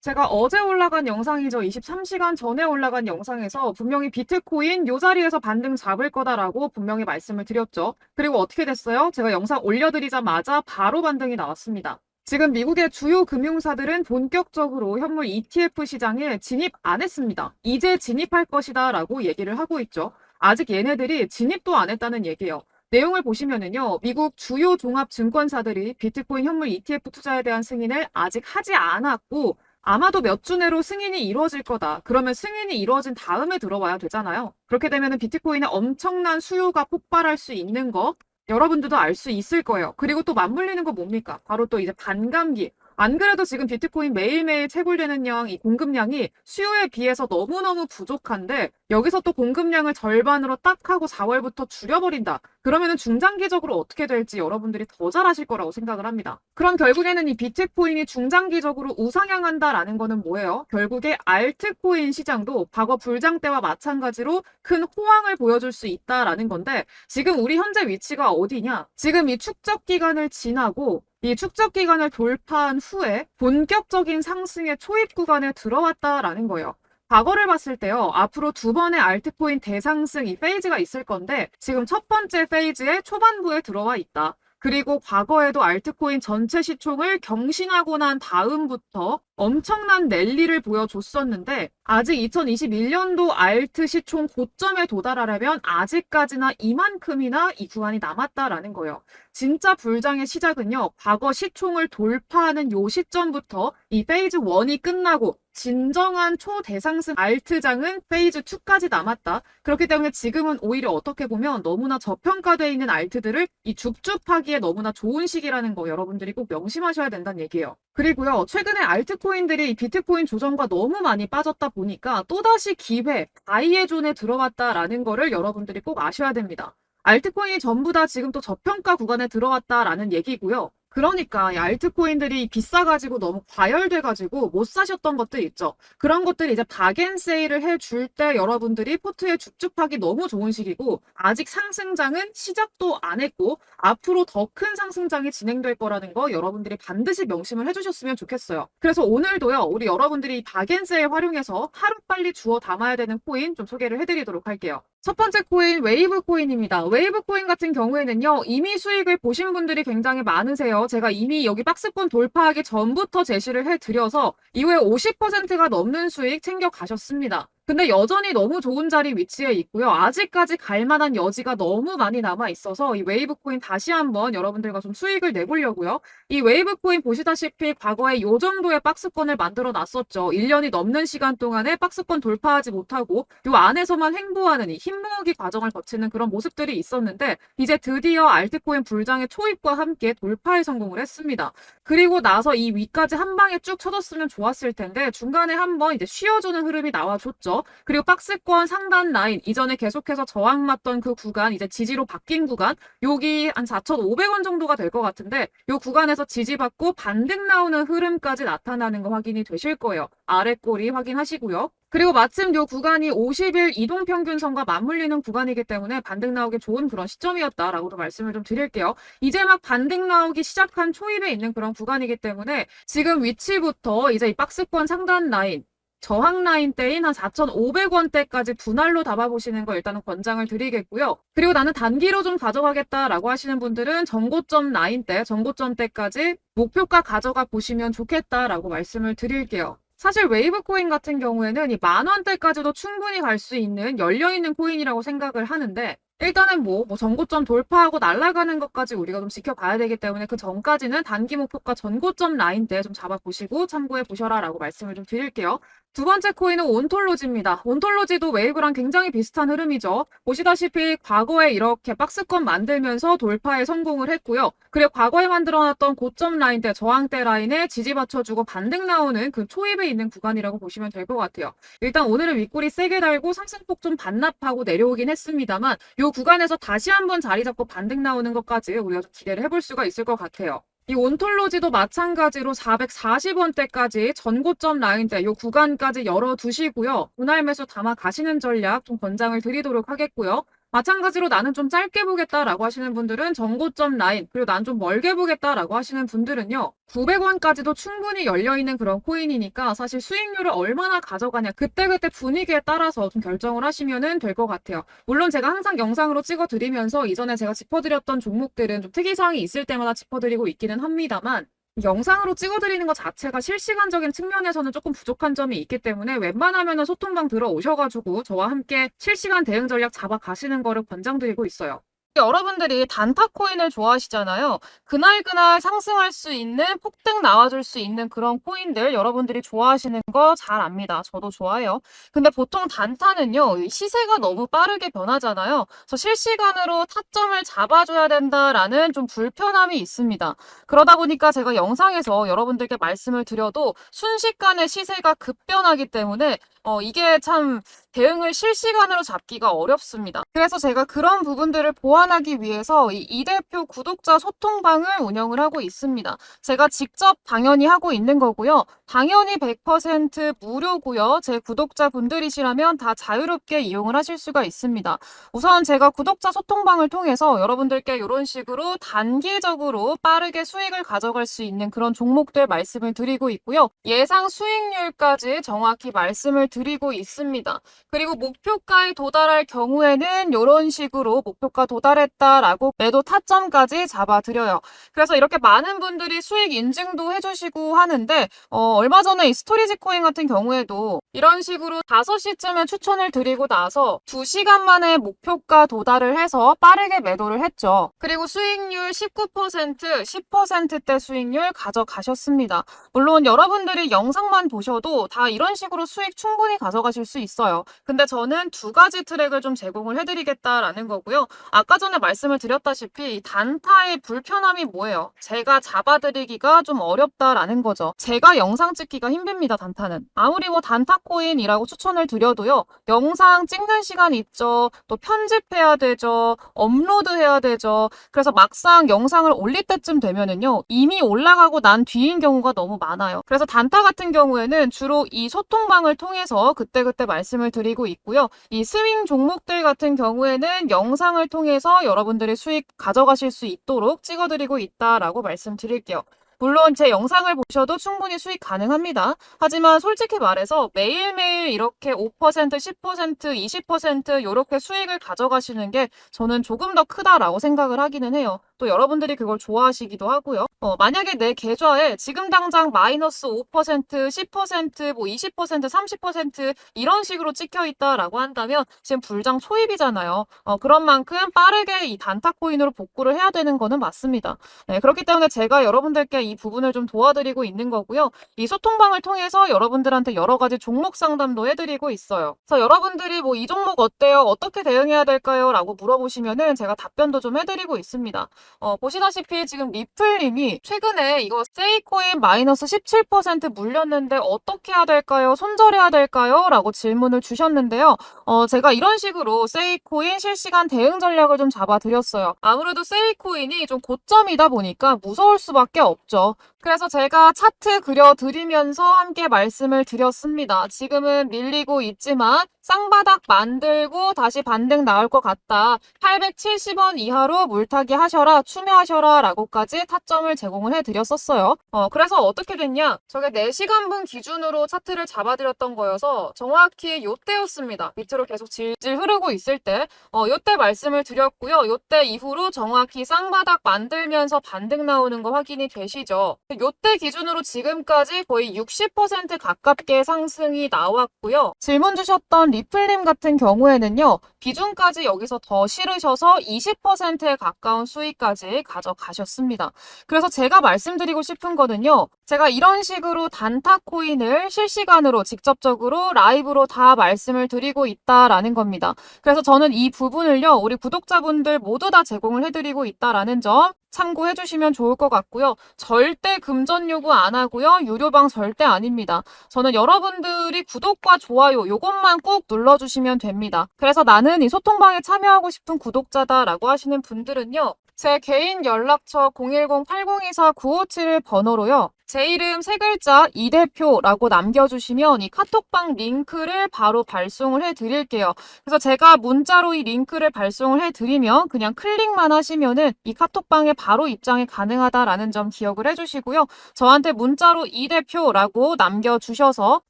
제가 어제 올라간 영상이죠. 23시간 전에 올라간 영상에서 분명히 비트코인 요 자리에서 반등 잡을 거다라고 분명히 말씀을 드렸죠. 그리고 어떻게 됐어요? 제가 영상 올려드리자마자 바로 반등이 나왔습니다. 지금 미국의 주요 금융사들은 본격적으로 현물 ETF 시장에 진입 안 했습니다. 이제 진입할 것이다 라고 얘기를 하고 있죠. 아직 얘네들이 진입도 안 했다는 얘기예요. 내용을 보시면은요, 미국 주요 종합 증권사들이 비트코인 현물 ETF 투자에 대한 승인을 아직 하지 않았고, 아마도 몇 주 내로 승인이 이루어질 거다. 그러면 승인이 이루어진 다음에 들어와야 되잖아요. 그렇게 되면 비트코인의 엄청난 수요가 폭발할 수 있는 거 여러분들도 알 수 있을 거예요. 그리고 또 맞물리는 거 뭡니까? 바로 또 이제 반감기. 안 그래도 지금 비트코인 매일매일 채굴되는 양, 이 공급량이 수요에 비해서 너무너무 부족한데 여기서 또 공급량을 절반으로 딱 하고 4월부터 줄여버린다. 그러면은 중장기적으로 어떻게 될지 여러분들이 더 잘 아실 거라고 생각을 합니다. 그럼 결국에는 이 비트코인이 중장기적으로 우상향한다라는 거는 뭐예요? 결국에 알트코인 시장도 과거 불장 때와 마찬가지로 큰 호황을 보여줄 수 있다라는 건데 지금 우리 현재 위치가 어디냐? 지금 이 축적 기간을 지나고 이 축적 기간을 돌파한 후에 본격적인 상승의 초입 구간에 들어왔다라는 거예요. 과거를 봤을 때요, 앞으로 두 번의 알트코인 대상승 이 페이지가 있을 건데, 지금 첫 번째 페이지의 초반부에 들어와 있다. 그리고 과거에도 알트코인 전체 시총을 경신하고 난 다음부터 엄청난 랠리를 보여줬었는데 아직 2021년도 알트 시총 고점에 도달하려면 아직까지나 이만큼이나 이 구간이 남았다라는 거예요. 진짜 불장의 시작은요. 과거 시총을 돌파하는 요 시점부터 이 페이즈 1이 끝나고 진정한 초대상승 알트장은 페이즈 2까지 남았다. 그렇기 때문에 지금은 오히려 어떻게 보면 너무나 저평가되어 있는 알트들을 이 줍줍하기에 너무나 좋은 시기라는 거 여러분들이 꼭 명심하셔야 된다는 얘기예요. 그리고요, 최근에 알트코인들이 비트코인 조정과 너무 많이 빠졌다 보니까 또다시 기회, 바이의 존에 들어왔다라는 거를 여러분들이 꼭 아셔야 됩니다. 알트코인이 전부 다 지금 또 저평가 구간에 들어왔다라는 얘기고요. 그러니까 이 알트코인들이 비싸가지고 너무 과열돼가지고 못 사셨던 것들 있죠. 그런 것들이 이제 박앤 세일을 해줄 때 여러분들이 포트에 줍줍하기 너무 좋은 시기고 아직 상승장은 시작도 안 했고 앞으로 더 큰 상승장이 진행될 거라는 거 여러분들이 반드시 명심을 해주셨으면 좋겠어요. 그래서 오늘도요 우리 여러분들이 박앤 세일 활용해서 하루빨리 주워 담아야 되는 코인 좀 소개를 해드리도록 할게요. 첫 번째 코인 웨이브 코인입니다. 웨이브 코인 같은 경우에는요, 이미 수익을 보신 분들이 굉장히 많으세요. 제가 이미 여기 박스권 돌파하기 전부터 제시를 해드려서 이후에 50%가 넘는 수익 챙겨 가셨습니다. 근데 여전히 너무 좋은 자리 위치에 있고요. 아직까지 갈 만한 여지가 너무 많이 남아 있어서 이 웨이브 코인 다시 한번 여러분들과 좀 수익을 내보려고요. 이 웨이브 코인 보시다시피 과거에 요 정도의 박스권을 만들어 놨었죠. 1년이 넘는 시간 동안에 박스권 돌파하지 못하고 요 안에서만 횡보하는 이 힘모으기 과정을 거치는 그런 모습들이 있었는데 이제 드디어 알트코인 불장의 초입과 함께 돌파에 성공을 했습니다. 그리고 나서 이 위까지 한 방에 쭉 쳐줬으면 좋았을 텐데 중간에 한번 이제 쉬어주는 흐름이 나와줬죠. 그리고 박스권 상단 라인 이전에 계속해서 저항 맞던 그 구간 이제 지지로 바뀐 구간 여기 한 4,500원 정도가 될 것 같은데 이 구간에서 지지받고 반등 나오는 흐름까지 나타나는 거 확인이 되실 거예요. 아래 꼬리 확인하시고요. 그리고 마침 요 구간이 50일 이동 평균선과 맞물리는 구간이기 때문에 반등 나오기 좋은 그런 시점이었다라고도 말씀을 좀 드릴게요. 이제 막 반등 나오기 시작한 초입에 있는 그런 구간이기 때문에 지금 위치부터 이제 이 박스권 상단 라인 저항 라인대인 한 4,500원대까지 분할로 담아보시는 거 일단은 권장을 드리겠고요. 그리고 나는 단기로 좀 가져가겠다라고 하시는 분들은 정고점 라인대, 정고점대까지 목표가 가져가 보시면 좋겠다라고 말씀을 드릴게요. 사실 웨이브 코인 같은 경우에는 이 만 원대까지도 충분히 갈 수 있는 열려있는 코인이라고 생각을 하는데 일단은 뭐, 뭐 전고점 돌파하고 날아가는 것까지 우리가 좀 지켜봐야 되기 때문에 그 전까지는 단기 목표가 전고점 라인대 좀 잡아보시고 참고해 보셔라 라고 말씀을 좀 드릴게요. 두 번째 코인은 온톨로지입니다. 온톨로지도 웨이브랑 굉장히 비슷한 흐름이죠. 보시다시피 과거에 이렇게 박스권 만들면서 돌파에 성공을 했고요. 그리고 과거에 만들어놨던 고점 라인대, 저항대 라인에 지지 받쳐주고 반등 나오는 그 초입에 있는 구간이라고 보시면 될 것 같아요. 일단 오늘은 윗골이 세게 달고 상승폭 좀 반납하고 내려오긴 했습니다만 요 구간에서 다시 한번 자리 잡고 반등 나오는 것까지 우리가 좀 기대를 해볼 수가 있을 것 같아요. 이 온톨로지도 마찬가지로 440원대까지 전고점 라인대 요 구간까지 열어두시고요. 분할 매수 담아 가시는 전략 좀 권장을 드리도록 하겠고요. 마찬가지로 나는 좀 짧게 보겠다라고 하시는 분들은 정고점 라인, 그리고 난 좀 멀게 보겠다라고 하시는 분들은요. 900원까지도 충분히 열려있는 그런 코인이니까 사실 수익률을 얼마나 가져가냐 그때그때 분위기에 따라서 좀 결정을 하시면 될 것 같아요. 물론 제가 항상 영상으로 찍어드리면서 이전에 제가 짚어드렸던 종목들은 좀 특이사항이 있을 때마다 짚어드리고 있기는 합니다만 영상으로 찍어드리는 것 자체가 실시간적인 측면에서는 조금 부족한 점이 있기 때문에 웬만하면 소통방 들어오셔가지고 저와 함께 실시간 대응 전략 잡아가시는 거를 권장드리고 있어요. 여러분들이 단타 코인을 좋아하시잖아요. 그날그날 상승할 수 있는 폭등 나와줄 수 있는 그런 코인들 여러분들이 좋아하시는 거 잘 압니다. 저도 좋아해요. 근데 보통 단타는요, 이 시세가 너무 빠르게 변하잖아요. 그래서 실시간으로 타점을 잡아줘야 된다라는 좀 불편함이 있습니다. 그러다 보니까 제가 영상에서 여러분들께 말씀을 드려도 순식간에 시세가 급변하기 때문에 어, 이게 참 대응을 실시간으로 잡기가 어렵습니다. 그래서 제가 그런 부분들을 보완하기 위해서 이, 이 대표 구독자 소통방을 운영을 하고 있습니다. 제가 직접 당연히 하고 있는 거고요. 당연히 100% 무료고요. 제 구독자분들이시라면 다 자유롭게 이용을 하실 수가 있습니다. 우선 제가 구독자 소통방을 통해서 여러분들께 이런 식으로 단기적으로 빠르게 수익을 가져갈 수 있는 그런 종목들 말씀을 드리고 있고요. 예상 수익률까지 정확히 말씀을 드리고 있습니다. 그리고 목표가에 도달할 경우에는 이런 식으로 목표가 도달했다라고 매도 타점까지 잡아드려요. 그래서 이렇게 많은 분들이 수익 인증도 해주시고 하는데 어, 얼마 전에 이 스토리지 코인 같은 경우에도 이런 식으로 5시쯤에 추천을 드리고 나서 2시간 만에 목표가 도달을 해서 빠르게 매도를 했죠. 그리고 수익률 19%, 10%대 수익률 가져가셨습니다. 물론 여러분들이 영상만 보셔도 다 이런 식으로 수익 충분히 가져가실 수 있어요. 근데 저는 두 가지 트랙을 좀 제공을 해드리겠다라는 거고요. 아까 전에 말씀을 드렸다시피 이 단타의 불편함이 뭐예요? 제가 잡아드리기가 좀 어렵다라는 거죠. 제가 영상 찍기가 힘듭니다, 단타는. 아무리 뭐 단타 코인이라고 추천을 드려도요. 영상 찍는 시간 있죠. 또 편집해야 되죠. 업로드 해야 되죠. 그래서 막상 영상을 올릴 때쯤 되면은요. 이미 올라가고 난 뒤인 경우가 너무 많아요. 그래서 단타 같은 경우에는 주로 이 소통방을 통해서 그때그때 말씀을 드리 고 있고요. 이 스윙 종목들 같은 경우에는 영상을 통해서 여러분들의 수익 가져가실 수 있도록 찍어드리고 있다라고 말씀드릴게요. 물론 제 영상을 보셔도 충분히 수익 가능합니다. 하지만 솔직히 말해서 매일매일 이렇게 5%, 10%, 20% 이렇게 수익을 가져가시는 게 저는 조금 더 크다라고 생각을 하기는 해요. 또 여러분들이 그걸 좋아하시기도 하고요. 어, 만약에 내 계좌에 지금 당장 마이너스 5%, 10%, 뭐 20%, 30% 이런 식으로 찍혀 있다라고 한다면 지금 불장 초입이잖아요. 어, 그런 만큼 빠르게 이 단타 코인으로 복구를 해야 되는 거는 맞습니다. 네, 그렇기 때문에 제가 여러분들께 이 부분을 좀 도와드리고 있는 거고요. 이 소통방을 통해서 여러분들한테 여러 가지 종목 상담도 해드리고 있어요. 그래서 여러분들이 뭐 이 종목 어때요? 어떻게 대응해야 될까요? 라고 물어보시면은 제가 답변도 좀 해드리고 있습니다. 어, 보시다시피 지금 리플님이 최근에 이거 세이코인 마이너스 17% 물렸는데 어떻게 해야 될까요? 손절해야 될까요? 라고 질문을 주셨는데요. 어, 제가 이런 식으로 세이코인 실시간 대응 전략을 좀 잡아드렸어요. 아무래도 세이코인이 좀 고점이다 보니까 무서울 수밖에 없죠. 그래서 제가 차트 그려드리면서 함께 말씀을 드렸습니다. 지금은 밀리고 있지만 쌍바닥 만들고 다시 반등 나올 것 같다. 870원 이하로 물타기 하셔라, 추매하셔라 라고까지 타점을 제공을 해드렸었어요. 어, 그래서 어떻게 됐냐? 저게 4시간분 기준으로 차트를 잡아드렸던 거여서 정확히 요때였습니다. 밑으로 계속 질질 흐르고 있을 때 어, 요때 말씀을 드렸고요. 요때 이후로 정확히 쌍바닥 만들면서 반등 나오는 거 확인이 되시죠? 요때 기준으로 지금까지 거의 60% 가깝게 상승이 나왔고요. 질문 주셨던 리플님 같은 경우에는요. 비중까지 여기서 더 실으셔서 20%에 가까운 수익까지 가져가셨습니다. 그래서 제가 말씀드리고 싶은 거는요. 제가 이런 식으로 단타 코인을 실시간으로 직접적으로 라이브로 다 말씀을 드리고 있다라는 겁니다. 그래서 저는 이 부분을요. 우리 구독자분들 모두 다 제공을 해드리고 있다라는 점 참고해 주시면 좋을 것 같고요. 절대 금전 요구 안 하고요. 유료방 절대 아닙니다. 저는 여러분들이 구독과 좋아요 요것만 꾹 눌러주시면 됩니다. 그래서 나는 이 소통방에 참여하고 싶은 구독자다라고 하시는 분들은요. 제 개인 연락처 010-8024-957 번호로요. 제 이름 세 글자 이 대표라고 남겨주시면 이 카톡방 링크를 바로 발송을 해드릴게요. 그래서 제가 문자로 이 링크를 발송을 해드리면 그냥 클릭만 하시면은 이 카톡방에 바로 입장이 가능하다라는 점 기억을 해주시고요. 저한테 문자로 이 대표라고 남겨주셔서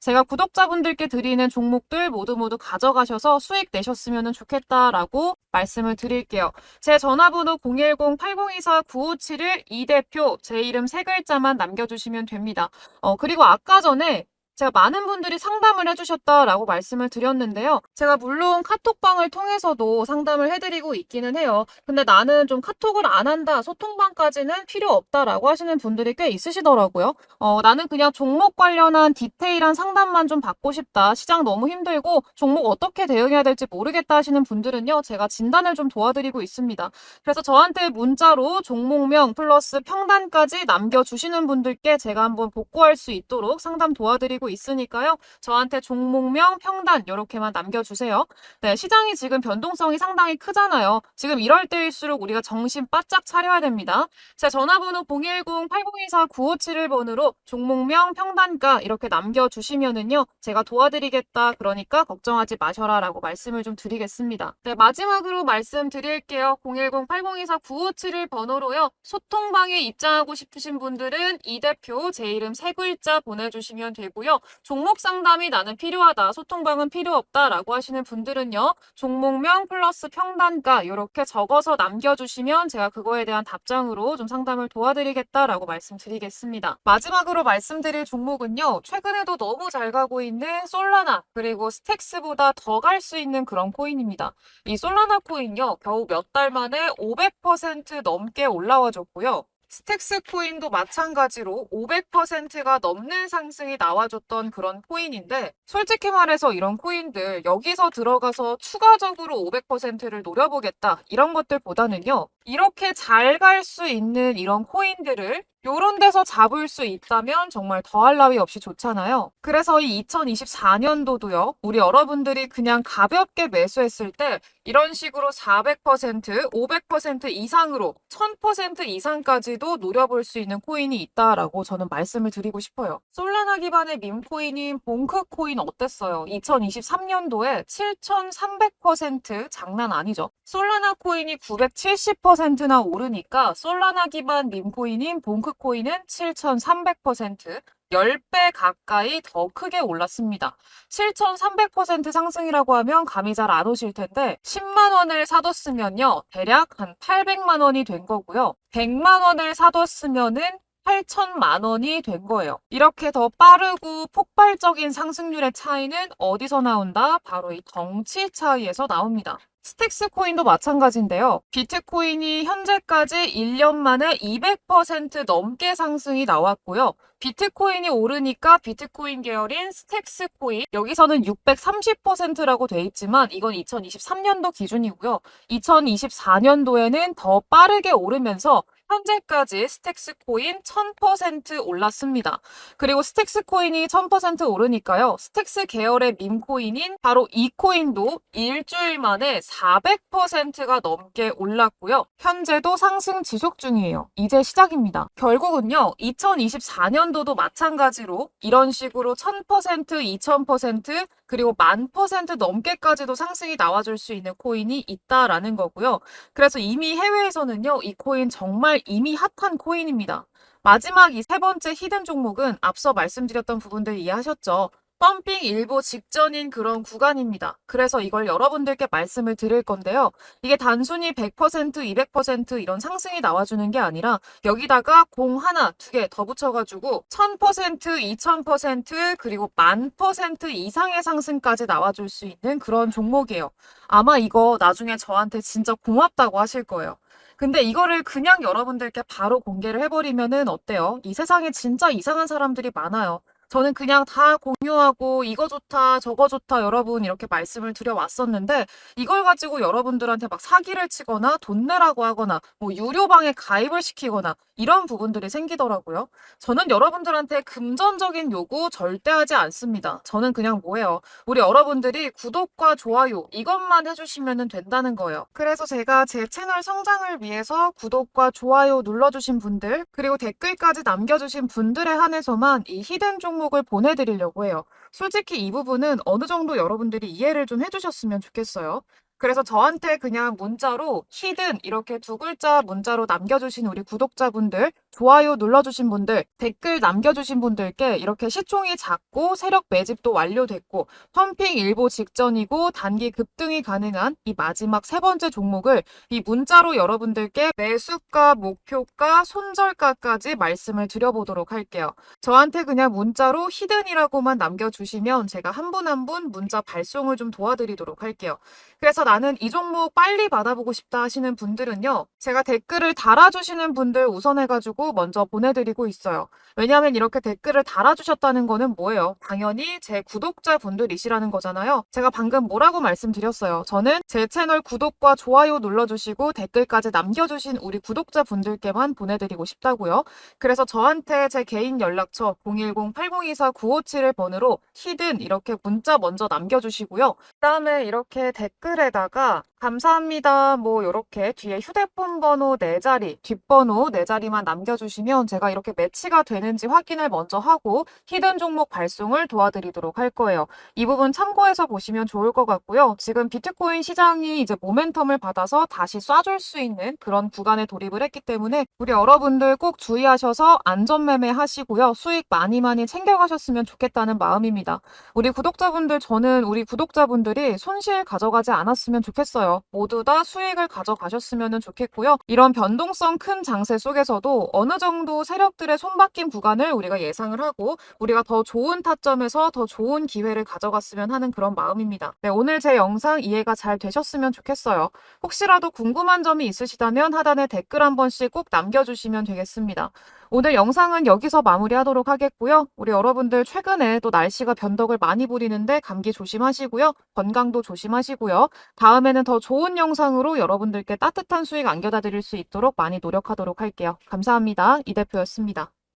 제가 구독자분들께 드리는 종목들 모두 모두 가져가셔서 수익 내셨으면 좋겠다라고 말씀을 드릴게요. 제 전화번호 010-8024-9571 이 대표 제 이름 세 글자만 남겨주시면 됩니다. 어, 그리고 아까 전에 제가 많은 분들이 상담을 해주셨다라고 말씀을 드렸는데요. 제가 물론 카톡방을 통해서도 상담을 해드리고 있기는 해요. 근데 나는 좀 카톡을 안 한다, 소통방까지는 필요 없다라고 하시는 분들이 꽤 있으시더라고요. 어, 나는 그냥 종목 관련한 디테일한 상담만 좀 받고 싶다. 시장 너무 힘들고 종목 어떻게 대응해야 될지 모르겠다 하시는 분들은요. 제가 진단을 좀 도와드리고 있습니다. 그래서 저한테 문자로 종목명 플러스 평단까지 남겨주시는 분들께 제가 한번 복구할 수 있도록 상담 도와드리고 있으니까요. 저한테 종목명, 평단 이렇게만 남겨주세요. 네, 시장이 지금 변동성이 상당히 크잖아요. 지금 이럴 때일수록 우리가 정신 바짝 차려야 됩니다. 제 전화번호 010-8024-9571번으로 종목명, 평단가 이렇게 남겨주시면은요. 제가 도와드리겠다. 그러니까 걱정하지 마셔라 라고 말씀을 좀 드리겠습니다. 네, 마지막으로 말씀드릴게요. 010-8024-9571 번호로요. 소통방에 입장하고 싶으신 분들은 이 대표 제 이름 세 글자 보내주시면 되고요. 종목 상담이 나는 필요하다. 소통방은 필요 없다라고 하시는 분들은요. 종목명 플러스 평단가 이렇게 적어서 남겨주시면 제가 그거에 대한 답장으로 좀 상담을 도와드리겠다라고 말씀드리겠습니다. 마지막으로 말씀드릴 종목은요. 최근에도 너무 잘 가고 있는 솔라나 그리고 스택스보다 더 갈 수 있는 그런 코인입니다. 이 솔라나 코인요. 겨우 몇 달 만에 500% 넘게 올라와 줬고요. 스택스 코인도 마찬가지로 500%가 넘는 상승이 나와줬던 그런 코인인데 솔직히 말해서 이런 코인들 여기서 들어가서 추가적으로 500%를 노려보겠다 이런 것들보다는요 이렇게 잘 갈 수 있는 이런 코인들을 요런 데서 잡을 수 있다면 정말 더할 나위 없이 좋잖아요. 그래서 이 2024년도도요, 우리 여러분들이 그냥 가볍게 매수했을 때 이런 식으로 400%, 500% 이상으로 1000% 이상까지도 노려볼 수 있는 코인이 있다라고 저는 말씀을 드리고 싶어요. 솔라나 기반의 밈코인인 봉크 코인 어땠어요? 2023년도에 7300% 장난 아니죠. 솔라나 코인이 970%나 오르니까 솔라나 기반 밈코인인 봉크 코인은 7300% 10배 가까이 더 크게 올랐습니다. 7,300% 상승이라고 하면 감이 잘 안 오실 텐데 10만 원을 사뒀으면요. 대략 한 800만 원이 된 거고요. 100만 원을 사뒀으면은 8천만 원이 된 거예요. 이렇게 더 빠르고 폭발적인 상승률의 차이는 어디서 나온다? 바로 이 덩치 차이에서 나옵니다. 스택스 코인도 마찬가지인데요. 비트코인이 현재까지 1년 만에 200% 넘게 상승이 나왔고요. 비트코인이 오르니까 비트코인 계열인 스택스 코인 여기서는 630%라고 돼 있지만 이건 2023년도 기준이고요. 2024년도에는 더 빠르게 오르면서 현재까지 스택스 코인 1000% 올랐습니다. 그리고 스택스 코인이 1000% 오르니까요. 스택스 계열의 밈 코인인 바로 이 코인도 일주일 만에 400%가 넘게 올랐고요. 현재도 상승 지속 중이에요. 이제 시작입니다. 결국은요. 2024년도도 마찬가지로 이런 식으로 1000%, 2000% 그리고 만 퍼센트 넘게까지도 상승이 나와줄 수 있는 코인이 있다라는 거고요. 그래서 이미 해외에서는요, 이 코인 정말 이미 핫한 코인입니다. 마지막 이 세 번째 히든 종목은 앞서 말씀드렸던 부분들 이해하셨죠? 펌핑 일보 직전인 그런 구간입니다. 그래서 이걸 여러분들께 말씀을 드릴 건데요. 이게 단순히 100%, 200% 이런 상승이 나와주는 게 아니라 여기다가 공 하나, 두 개 더 붙여가지고 1000%, 2000% 그리고 만 퍼센트 이상의 상승까지 나와줄 수 있는 그런 종목이에요. 아마 이거 나중에 저한테 진짜 고맙다고 하실 거예요. 근데 이거를 그냥 여러분들께 바로 공개를 해버리면은 어때요? 이 세상에 진짜 이상한 사람들이 많아요. 저는 그냥 다 공유하고 이거 좋다, 저거 좋다 여러분 이렇게 말씀을 드려왔었는데 이걸 가지고 여러분들한테 막 사기를 치거나 돈 내라고 하거나 뭐 유료방에 가입을 시키거나 이런 부분들이 생기더라고요. 저는 여러분들한테 금전적인 요구 절대 하지 않습니다. 저는 그냥 뭐예요? 우리 여러분들이 구독과 좋아요 이것만 해주시면 된다는 거예요. 그래서 제가 제 채널 성장을 위해서 구독과 좋아요 눌러주신 분들 그리고 댓글까지 남겨주신 분들에 한해서만 이 히든 종 목을 보내드리려고 해요. 솔직히 이 부분은 어느 정도 여러분들이 이해를 좀 해주셨으면 좋겠어요. 그래서 저한테 그냥 문자로 히든 이렇게 두 글자 문자로 남겨주신 우리 구독자분들, 좋아요 눌러주신 분들, 댓글 남겨주신 분들께 이렇게 시총이 작고 세력 매집도 완료됐고 펌핑 일보 직전이고 단기 급등이 가능한 이 마지막 세 번째 종목을 이 문자로 여러분들께 매수가, 목표가, 손절가까지 말씀을 드려보도록 할게요. 저한테 그냥 문자로 히든이라고만 남겨주시면 제가 한 분 한 분 문자 발송을 좀 도와드리도록 할게요. 그래서 나는 이 종목 빨리 받아보고 싶다 하시는 분들은요. 제가 댓글을 달아주시는 분들 우선해가지고 먼저 보내드리고 있어요. 왜냐하면 이렇게 댓글을 달아주셨다는 거는 뭐예요? 당연히 제 구독자분들이시라는 거잖아요. 제가 방금 뭐라고 말씀드렸어요. 저는 제 채널 구독과 좋아요 눌러주시고 댓글까지 남겨주신 우리 구독자분들께만 보내드리고 싶다고요. 그래서 저한테 제 개인 연락처 010-8024-957을 번호로 히든 이렇게 문자 먼저 남겨주시고요. 그 다음에 이렇게 댓글에다 가 감사합니다. 뭐 이렇게 뒤에 휴대폰 번호 네 자리, 뒷번호 네 자리만 남겨주시면 제가 이렇게 매치가 되는지 확인을 먼저 하고 히든 종목 발송을 도와드리도록 할 거예요. 이 부분 참고해서 보시면 좋을 것 같고요. 지금 비트코인 시장이 이제 모멘텀을 받아서 다시 쏴줄 수 있는 그런 구간에 돌입을 했기 때문에 우리 여러분들 꼭 주의하셔서 안전매매 하시고요. 수익 많이 많이 챙겨가셨으면 좋겠다는 마음입니다. 우리 구독자분들 저는 우리 구독자분들이 손실 가져가지 않았으면 좋겠 어요. 모두 다 수익을 가져가셨으면 좋겠고요. 이런 변동성 큰 장세 속에서도 어느 정도 세력들의 손바뀐 구간을 우리가 예상을 하고 우리가 더 좋은 타점에서 더 좋은 기회를 가져갔으면 하는 그런 마음입니다. 네, 오늘 제 영상 이해가 잘 되셨으면 좋겠어요. 혹시라도 궁금한 점이 있으시다면 하단에 댓글 한 번씩 꼭 남겨주시면 되겠습니다. 오늘 영상은 여기서 마무리하도록 하겠고요. 우리 여러분들 최근에 또 날씨가 변덕을 많이 부리는데 감기 조심하시고요. 건강도 조심하시고요. 다음에는 더 좋은 영상으로 여러분들께 따뜻한 수익 안겨다 드릴 수 있도록 많이 노력하도록 할게요. 감사합니다. 이 대표였습니다.